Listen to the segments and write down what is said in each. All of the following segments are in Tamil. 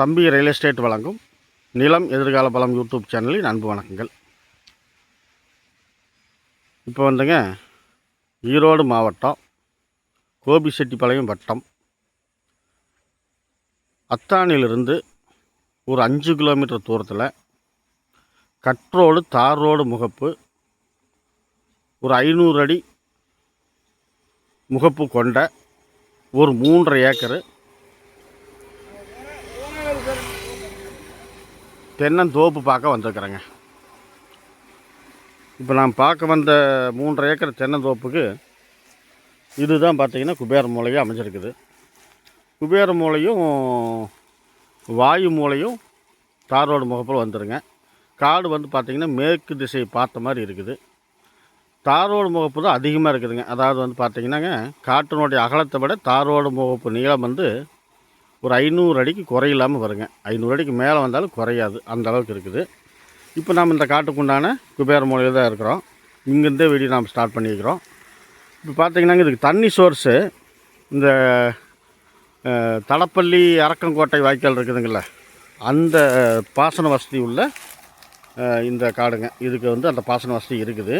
தம்பி ரியல் எஸ்டேட் வழங்கும். நிலம் எதிர்கால பலம் யூடியூப் சேனலின் அன்பு வணக்கங்கள். இப்போ வந்துங்க ஈரோடு மாவட்டம் கோபிச்செட்டிப்பாளையம் வட்டம். அத்தானிலிருந்து ஒரு அஞ்சு கிலோமீட்டர் தூரத்தில் கட்ரோடு தார் ரோடு முகப்பு ஒரு ஐநூறு அடி முகப்பு கொண்ட ஒரு மூன்றரை ஏக்கரு தென்னந்தோப்பு பார்க்க வந்திருக்கிறேங்க. இப்போ நான் பார்க்க வந்த மூன்றரை ஏக்கர் தென்னந்தோப்புக்கு இதுதான் பார்த்திங்கன்னா குபேர மூலையாக அமைஞ்சிருக்குது. குபேர மூலையும் வாயு மூலையும் தார் ரோடு முகப்பில் வந்துருங்க. காடு வந்து பார்த்திங்கன்னா மேற்கு திசையை பார்த்த மாதிரி இருக்குது. தார் ரோடு முகப்பு தான் அதிகமாக இருக்குதுங்க. அதாவது வந்து பார்த்திங்கன்னாங்க காட்டினுடைய அகலத்தை விட தாரோடு முகப்பு நீளம் வந்து ஒரு ஐநூறு அடிக்கு குறையில்லாமல் வருங்க. ஐநூறு அடிக்கு மேலே வந்தாலும் குறையாது. அந்த அளவுக்கு இருக்குது. இப்போ நம்ம இந்த காட்டுக்குண்டான குபேர மூலையில் தான் இருக்கிறோம். இங்கேருந்தே வீடியோ நாம் ஸ்டார்ட் பண்ணியிருக்கிறோம் இப்போ பார்த்தீங்கன்னாங்க இதுக்கு தண்ணி சோர்ஸு இந்த தலப்பள்ளி அரக்கங்கோட்டை வாய்க்கால் இருக்குதுங்கள அந்த பாசன வசதி உள்ள இந்த காடுங்க. இதுக்கு வந்து அந்த பாசன வசதி இருக்குது.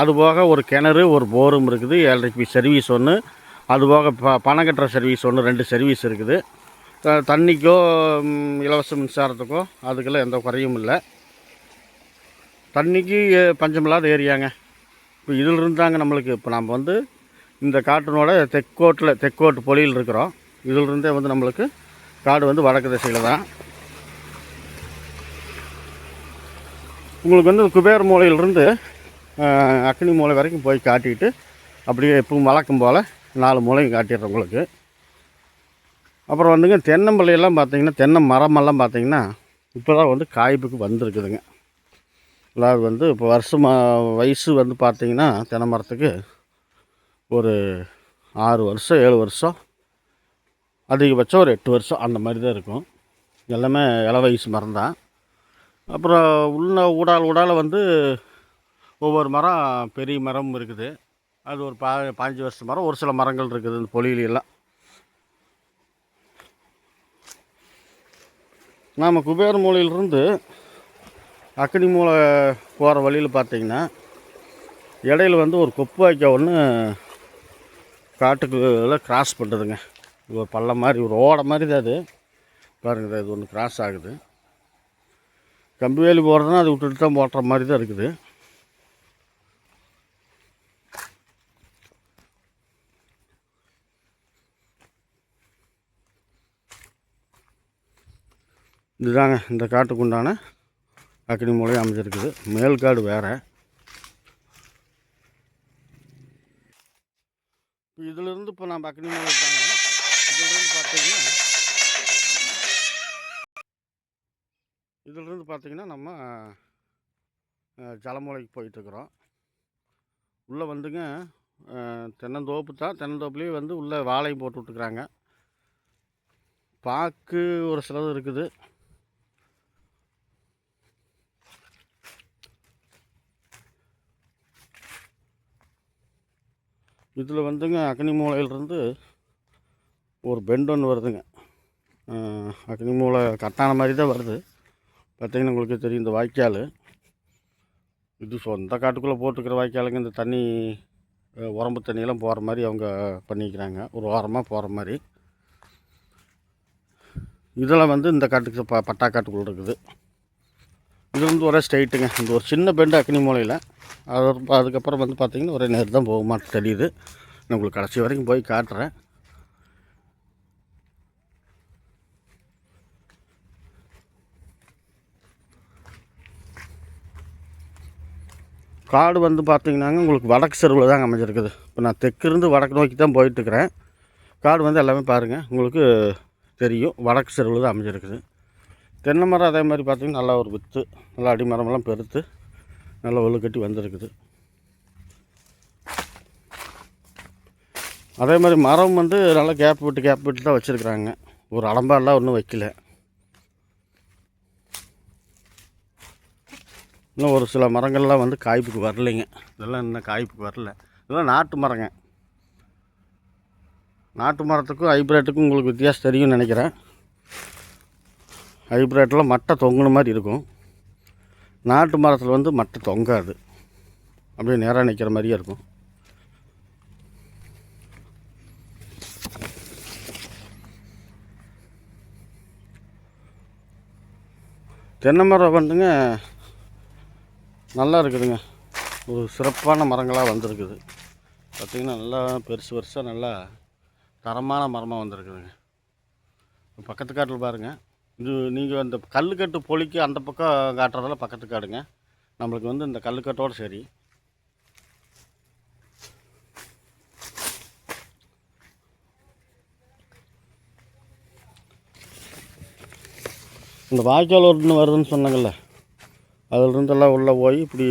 அதுபோக ஒரு கிணறு ஒரு போரும் இருக்குது. எலக்ட்ரிக் சர்வீஸ் ஒன்று அதுபோக ப பணம் கட்டுற சர்வீஸ் ஒன்று ரெண்டு சர்வீஸ் இருக்குது. த- தண்ணிக்கோ இலவச மின்சாரத்துக்கோ அதுக்கெல்லாம் எந்த குறையும் இல்லை. தண்ணிக்கு பஞ்சமில்லாத ஏரியாங்க. இப்போ இதில் இருந்தாங்க நம்மளுக்கு. இப்போ நம்ம வந்து இந்த காட்டினோட தெற்கோட்டில் தெற்கோட்டு பொலியில் இருக்கிறோம். இதில் இருந்தே வந்து நம்மளுக்கு காடு வந்து வடக்கு திசையில் தான். உங்களுக்கு வந்து குபேர் மூலையிலிருந்து அக்னி மூலை வரைக்கும் போய் காட்டிக்கிட்டு அப்படியே எப்பவும் வழக்கம் போல் நாலு மூலையும் காட்டிடுறேன் உங்களுக்கு. அப்புறம் வந்துங்க தென்னம்பிள்ளையெல்லாம் பார்த்தீங்கன்னா தென்னை மரமெல்லாம் பார்த்தீங்கன்னா இப்போ தான் வந்து காய்ப்புக்கு வந்திருக்குதுங்க. அதாவது வந்து இப்போ வருஷமா வயசு வந்து பார்த்தீங்கன்னா தென்னை மரத்துக்கு ஒரு ஆறு வருஷம் ஏழு வருஷம் அதிகபட்சம் ஒரு எட்டு வருஷம் அந்த மாதிரி தான் இருக்கும். எல்லாமே இள வயசு மரம் தான் அப்புறம் உள்ள ஊடால் ஊடால் வந்து ஒவ்வொரு மரம் பெரிய மரம் இருக்குது. அது ஒரு பா பாஞ்சு வருஷம் மரம் ஒரு சில மரங்கள் இருக்குது இந்த பொலியிலாம் நாம் குபேர மூலையிலிருந்து அக்னி மூலை போகிற வழியில் பார்த்தீங்கன்னா இடையில வந்து ஒரு கொப்பு வாய்க்கால் ஒன்று காட்டுக்குள்ள கிராஸ் பண்ணுறதுங்க இது ஒரு பள்ளம் மாதிரி ஒரு ஓடை மாதிரி தான் அது. பாருங்க இது ஒன்று கிராஸ் ஆகுது. கம்பி வேலி போகிறதுனா அது விட்டுட்டு தான் போட்டுற மாதிரி தான் இருக்குது. இதுதாங்க இந்த காட்டுக்குண்டான அக்னி மூலை அமைஞ்சிருக்குது. மேல் காடு வேறு. இதிலிருந்து இப்போ நம்ம அக்னி மூலை தாங்க இதிலிருந்து பார்த்தீங்கன்னா இதிலிருந்து பார்த்தீங்கன்னா நம்ம ஜலமூலைக்கு போயிட்டுருக்குறோம். உள்ளே வந்துங்க தென்னந்தோப்பு தான். தென்னந்தோப்புலேயே வந்து உள்ளே வாழையும் போட்டு விட்டுருக்குறாங்க. பாக்கு ஒரு சிலது இருக்குது. இதில் வந்துங்க அக்னி மூலையிலிருந்து ஒரு பெண்ட் ஒன்று வருதுங்க. அக்னி மூலை கட்டான மாதிரி தான் வருது. பார்த்திங்கன்னா உங்களுக்கு தெரியும் இந்த வாய்க்கால். இது சொந்த காட்டுக்குள்ளே போட்டுக்கிற வாய்க்காலுங்க. இந்த தண்ணி உரம்பு தண்ணியெல்லாம் போகிற மாதிரி அவங்க பண்ணிக்கிறாங்க. ஒரு ஓரமாக போகிற மாதிரி. இதெல்லாம் வந்து இந்த காட்டுக்கு ப பட்டா காட்டுக்குள்ளே இருக்குது. இது வந்து ஒரே ஸ்ட்ரைட்டுங்க இந்த ஒரு சின்ன பெண்டு அக்னி மூலையில். அது அதுக்கப்புறம் வந்து பார்த்திங்கன்னா ஒரே நேர் தான் போகுமா தெரியுது. நான் உங்களுக்கு கடைசி வரைக்கும் போய் காட்டுறேன். காடு வந்து பார்த்திங்கனாங்க உங்களுக்கு வடக்கு செருவில் தாங்க அமைஞ்சிருக்குது. இப்போ நான் தெற்கிருந்து வடக்கு நோக்கி தான் போயிட்டுருக்கிறேன். காடு வந்து எல்லாமே பாருங்கள் உங்களுக்கு தெரியும். வடக்கு செருவில் தான் அமைஞ்சிருக்குது. தென்னை மரம் அதே மாதிரி பார்த்தீங்கன்னா நல்லா ஒரு வித்து நல்லா அடிமரமெல்லாம் பெருத்து நல்லா ஒல்லு வந்திருக்குது. அதே மாதிரி மரம் வந்து நல்லா கேப் விட்டு கேப் விட்டு தான் வச்சுருக்குறாங்க. ஒரு அலம்பாடெலாம் ஒன்றும் வைக்கல. இன்னும் ஒரு சில மரங்கள்லாம் வந்து காய்ப்புக்கு வரலைங்க. இதெல்லாம் இன்னும் காய்ப்புக்கு வரல. இதெல்லாம் நாட்டு மரங்க. நாட்டு மரத்துக்கும் ஹைப்ரிட்டுக்கும் உங்களுக்கு வித்தியாசம் தெரியும்னு நினைக்கிறேன். ஹைப்ரேட்டில் மட்டை தொங்குன மாதிரி இருக்கும். நாட்டு மரத்தில் வந்து மட்டை தொங்காது. அப்படியே நேராக நிற்கிற மாதிரியே இருக்கும். தென்னை மரம் வந்துங்க நல்லா இருக்குதுங்க. ஒரு சிறப்பான மரங்களாக வந்திருக்குது. பார்த்திங்கன்னா நல்லா பெருசு பெருசாக நல்லா தரமான மரமாக வந்திருக்குதுங்க. பக்கத்து காட்டில் பாருங்கள் இது நீங்கள் அந்த கல்லுக்கட்டு பொலிக்கு அந்த பக்கம் காட்டுறதெல்லாம் பக்கத்து காடுங்க. நம்மளுக்கு வந்து இந்த கல்லுக்கட்டோடு சரி. இந்த வாய்க்கால் ஒன்று வருதுன்னு சொன்னாங்கல்ல அதிலிருந்தெல்லாம் உள்ளே போய் இப்படி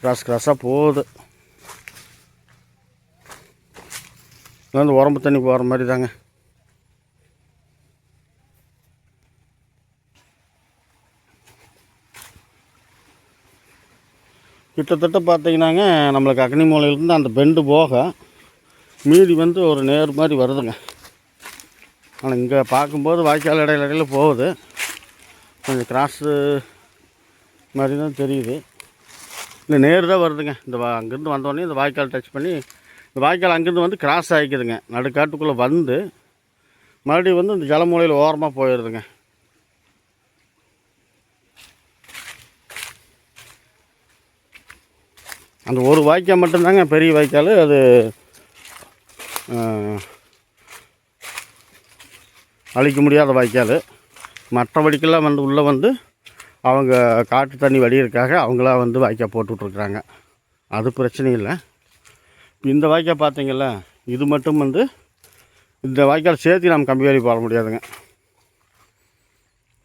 கிராஸ் கிராஸாக போகுது. வந்து உரம்பு தண்ணி போகிற மாதிரி தாங்க. கிட்டத்தட்ட பார்த்தீங்கன்னாங்க நம்மளுக்கு அக்னி மூலையிலேருந்து அந்த பெண்டு போக மீதி வந்து ஒரு நேர் மாதிரி வருதுங்க. ஆனால் இங்கே பார்க்கும்போது வாய்க்கால் இடையில இடையில போகுது. கொஞ்சம் கிராஸு மாதிரி தான் தெரியுது. இல்லை நேர் தான் வருதுங்க. இந்த வா அங்கேருந்து வந்தோடனே இந்த வாய்க்கால் டச் பண்ணி இந்த வாய்க்கால் அங்கேருந்து வந்து கிராஸ் ஆகிக்குதுங்க. நடுக்காட்டுக்குள்ளே வந்து மறுபடியும் வந்து இந்த ஜலமூலையில் ஓரமாக போயிடுதுங்க. அந்த ஒரு வாய்க்கால் மட்டும்தாங்க பெரிய வாய்க்கால். அது அழிக்க முடியாத வாய்க்கால். மற்றபடிக்கெல்லாம் வந்து உள்ளே வந்து அவங்க காட்டு தண்ணி வடிகிறதுக்காக அவங்களா வந்து வாய்க்கால் போட்டு விட்ருக்குறாங்க அது பிரச்சனை இல்லை. இந்த வாய்க்கால் பார்த்தீங்கல்ல இது மட்டும் வந்து இந்த வாய்க்கால் சேர்த்து நம்ம கம்பி வேலி போட முடியாதுங்க.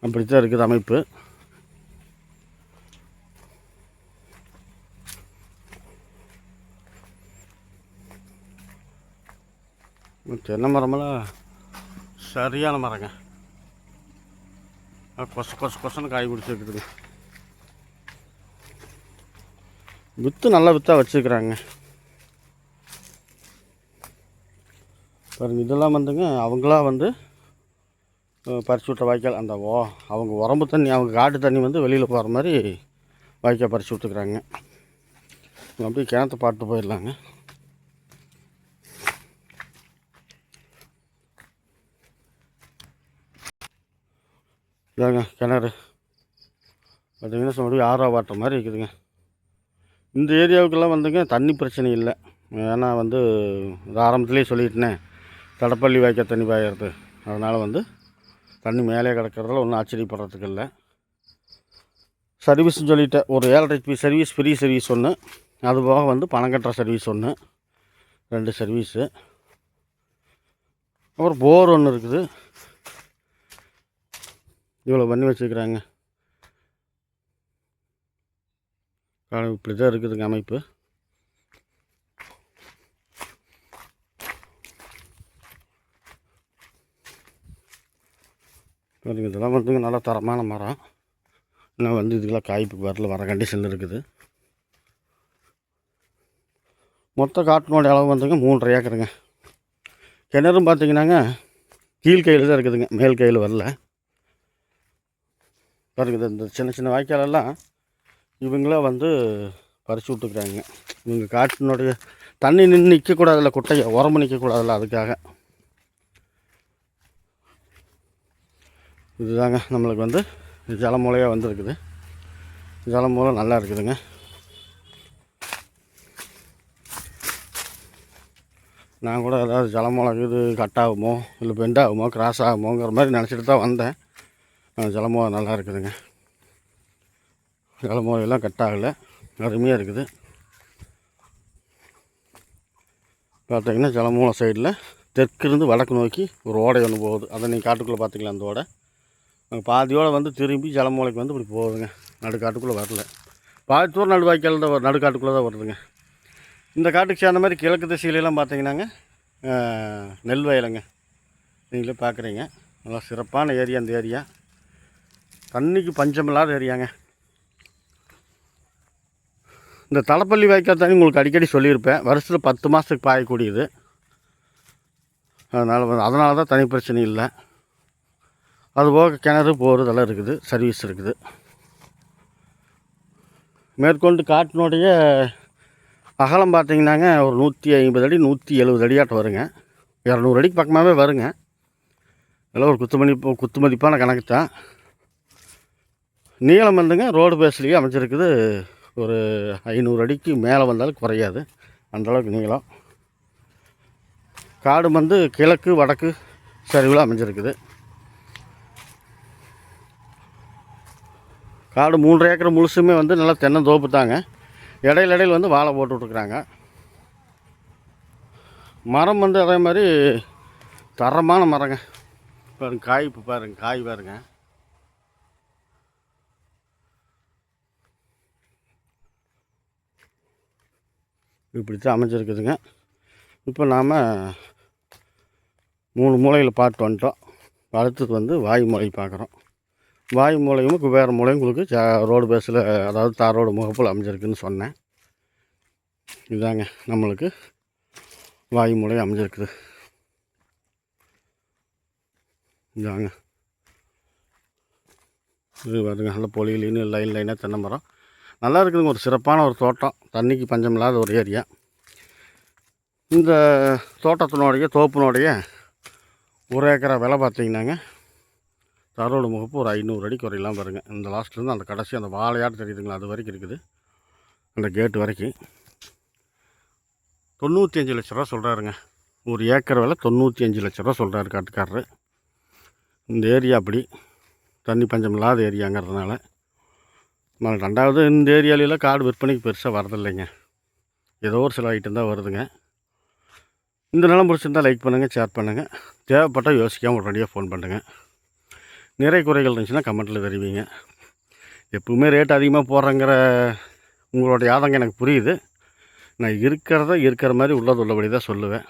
அப்படி தான் இருக்குது அமைப்பு. தென்னை மரமெல்லாம் சரியான மரங்க. கொசு கொச கொச கொசன்னு காய் பிடிச்சிருக்குதுங்க வித்து நல்லா வித்தாக வச்சுருக்குறாங்க. பாருங்க இதெல்லாம் வந்துங்க அவங்களா வந்து பறிச்சு விட்ட வாய்க்கால். அந்த ஓ அவங்க உரம்பு தண்ணி அவங்க காட்டு தண்ணி வந்து வெளியில் போகிற மாதிரி வாய்க்கால் பறிச்சு விட்டுக்கிறாங்க. அப்படியே கிணத்து பாட்டு போயிடலாங்க. இதாங்க கிணறு. பார்த்தீங்கன்னா மறுபடியும் ஆறா வாட்டர் மாதிரி இருக்குதுங்க. இந்த ஏரியாவுக்கெல்லாம் வந்துங்க தண்ணி பிரச்சனை இல்லை. ஏன்னா வந்து இது ஆரம்பத்துலேயே சொல்லிட்டேனே தடப்பள்ளி வாய்க்கால் தண்ணி பாயறது. அதனால் வந்து தண்ணி மேலே கிடக்கிறதுல ஒன்றும் ஆச்சரியப்படுறதுக்கு இல்லை. சர்வீஸ்னு சொல்லிட்டேன் ஒரு ஏழரை பி சர்வீஸ் ஃப்ரீ சர்வீஸ் ஒன்று அது போக வந்து பணம் கட்டுற சர்வீஸ் ஒன்று ரெண்டு சர்வீஸு. அப்புறம் போர் ஒன்று இருக்குது. இவ்வளோ பண்ணி வச்சுருக்குறாங்க. இப்படி தான் இருக்குதுங்க அமைப்பு. பாருங்க இதெல்லாம் வந்துங்க நல்லா தரமான மரம். இன்னும் வந்து இதுக்கெல்லாம் காய்ப்பு வரல வர கண்டிஷனில் இருக்குது. மொத்த காட்டினோட அளவு வந்துங்க மூன்றரை ஏக்கருங்க. கிணறும் பார்த்தீங்கன்னாங்க கீழ் கையில் தான் இருக்குதுங்க மேல் கையில் வரல. பாருங்க இந்த சின்ன சின்ன வாய்க்காலெல்லாம் இவங்களே வந்து பறிச்சு விட்டுக்கிறாங்க. இவங்க காட்டினுடைய தண்ணி நின்று நிற்கக்கூடாதுல்ல குட்டையை உரம்பு நிற்கக்கூடாதுல்ல அதுக்காக. இதுதாங்க நம்மளுக்கு வந்து ஜலமூலையாக வந்துருக்குது. ஜலமூலை நல்லா இருக்குதுங்க. நான் கூட ஏதாவது ஜலமூலம் இது கட் ஆகுமோ இல்லை பெண்ட் ஆகுமோ கிராஸ் ஆகுமோங்கிற மாதிரி நினச்சிட்டு தான் வந்தேன். ஜலமோ நல்லா இருக்குதுங்க ஜலமூலையெல்லாம் கட் ஆகலை அருமையாக இருக்குது. பார்த்தீங்கன்னா ஜலமூலம் சைடில் தெற்கிருந்து வடக்கு நோக்கி ஒரு ஓடை ஒன்று போகுது. அதை நீங்கள் காட்டுக்குள்ளே பார்த்துக்கலாம் அந்த ஓடை. அங்கே பாதியோடு வந்து திரும்பி ஜலமூலைக்கு வந்து இப்படி போகுதுங்க. நடுக்காட்டுக்குள்ளே வரல. பாதித்தூர் நடுவாய்க்கால் தான் வரும். நடுக்காட்டுக்குள்ளே தான் வருதுங்க. இந்த காட்டுக்கு சேர்ந்த மாதிரி கிழக்கு திசையிலலாம் பார்த்தீங்கன்னாங்க நெல் வயலுங்க. நீங்களே பார்க்குறீங்க. நல்லா சிறப்பான ஏரியா இந்த ஏரியா. தண்ணிக்கு பஞ்சமில்லாத ஏரியாங்க. இந்த தலைப்பள்ளி வாய்க்கால் தண்ணி உங்களுக்கு அடிக்கடி சொல்லியிருப்பேன். வருஷத்தில் பத்து மாதத்துக்கு பாயக்கூடியது அதனால் வந்து அதனால தான் தனி பிரச்சனை இல்லை. அதுபோக கிணறு போகிறதெல்லாம் இருக்குது. சர்வீஸ் இருக்குது. மேற்கொண்டு காட்டினுடைய அகலம் பார்த்தீங்கன்னாங்க ஒரு நூற்றி ஐம்பது அடி நூற்றி எழுபது அடியாட்ட வருங்க. இரநூறு அடிக்கு பக்கமாகவே வருங்க. இதெல்லாம் ஒரு குத்துமதி குத்துமதிப்பான குத்து மதிப்பான கணக்கு தான். நீளம் வந்துங்க ரோடு பேஸ்லேயே அமைச்சிருக்குது ஒரு ஐநூறு அடிக்கு மேலே வந்தாலும் குறையாது. அந்தளவுக்கு நீளம். காடு வந்து கிழக்கு வடக்கு சரிவில் அமைஞ்சிருக்குது. காடு மூன்று ஏக்கர் முழுசுமே வந்து நல்லா தென்னந்தோப்பு தாங்க. இடையில இடையில வந்து வாழை போட்டு விட்ருக்குறாங்க மரம் வந்து அதே மாதிரி தரமான மரங்க. பாருங்க காய் இப்போ பாருங்க காய் பாருங்க. இப்படி தான் அமைஞ்சிருக்குதுங்க. இப்போ நாம் மூணு மூலையில் பார்த்து வந்துட்டோம். அடுத்தது வந்து வாயு மூலை பார்க்குறோம். வாயு மூலையும் குபேர மூலையும் உங்களுக்கு ஜா- ரோடு பேஸில் அதாவது தார் ரோடு முகப்பில் அமைஞ்சிருக்குன்னு சொன்னேன். இதாங்க நம்மளுக்கு வாயு மூலை அமைஞ்சிருக்குது. இதாங்க. இது பாருங்க நல்ல பொலியிலின்னு லைன் லைனாக தென்னை மரம். நல்லா இருக்குதுங்க ஒரு சிறப்பான ஒரு தோட்டம். தண்ணிக்கு பஞ்சம் இல்லாத ஒரு ஏரியா. இந்த தோட்டத்தினுடைய தோப்பினுடைய ஒரு ஏக்கரா விலை பார்த்தீங்கன்னாங்க தரோடு முகப்பு ஒரு ஐநூறு அடி குறையலாம் வருங்க. இந்த லாஸ்ட்லேருந்து அந்த கடைசி அந்த வாழையாட்டு தெரியுதுங்களா அது வரைக்கும் இருக்குது. அந்த கேட்டு வரைக்கும். தொண்ணூற்றி அஞ்சு லட்ச ரூபா சொல்கிறாருங்க ஒரு ஏக்கர் விலை தொண்ணூற்றி அஞ்சு லட்ச ரூபா சொல்கிறாரு காட்டுக்காரரு. இந்த ஏரியா அப்படி. தண்ணி பஞ்சம் இல்லாத ஏரியாங்கிறதுனால ரெண்டாவது இந்த ஏரியாவிலாம் காடு விற்பனைக்கு பெருசாக வரதில்லைங்க. ஏதோ ஒரு சில ஐட்டம் தான் வருதுங்க. இந்த நிலம் பிடிச்சிருந்தால் லைக் பண்ணுங்கள் ஷேர் பண்ணுங்கள் தேவைப்பட்டால் யோசிக்காமல் உடனடியாக ஃபோன் பண்ணுங்கள் நிறை குறைகள் இருந்துச்சுன்னா கமெண்ட்டில் தெரிவிங்க. எப்பவுமே ரேட் அதிகமாக போடுறங்கிற உங்களுடைய ஆதங்கம் எனக்கு புரியுது. நான் இருக்கிறத இருக்கிற மாதிரி உள்ளது உள்ளபடி தான் சொல்லுவேன்.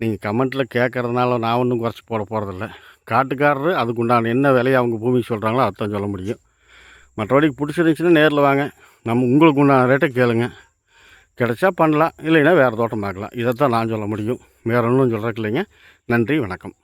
நீங்கள் கமெண்ட்டில் கேட்குறதுனால நான் ஒன்றும் குறைச்சி போட போகிறதில்ல காட்டுக்காரரு அதுக்குண்டான என்ன விலையை அவங்க பூமிக்கு சொல்கிறாங்களோ அதான் சொல்ல முடியும். மற்றபடி பிடிச்சிருந்துச்சின்னா நேரில் வாங்க. நம்ம உங்களுக்கு உண்டான ரேட்டை கேளுங்க. கிடைச்சா பண்ணலாம் இல்லைன்னா வேறு தோட்டம் பார்க்கலாம். இதைத்தான் நான் சொல்ல முடியும். வேறு ஒன்றும் சொல்கிறக்கு இல்லைங்க. நன்றி வணக்கம்.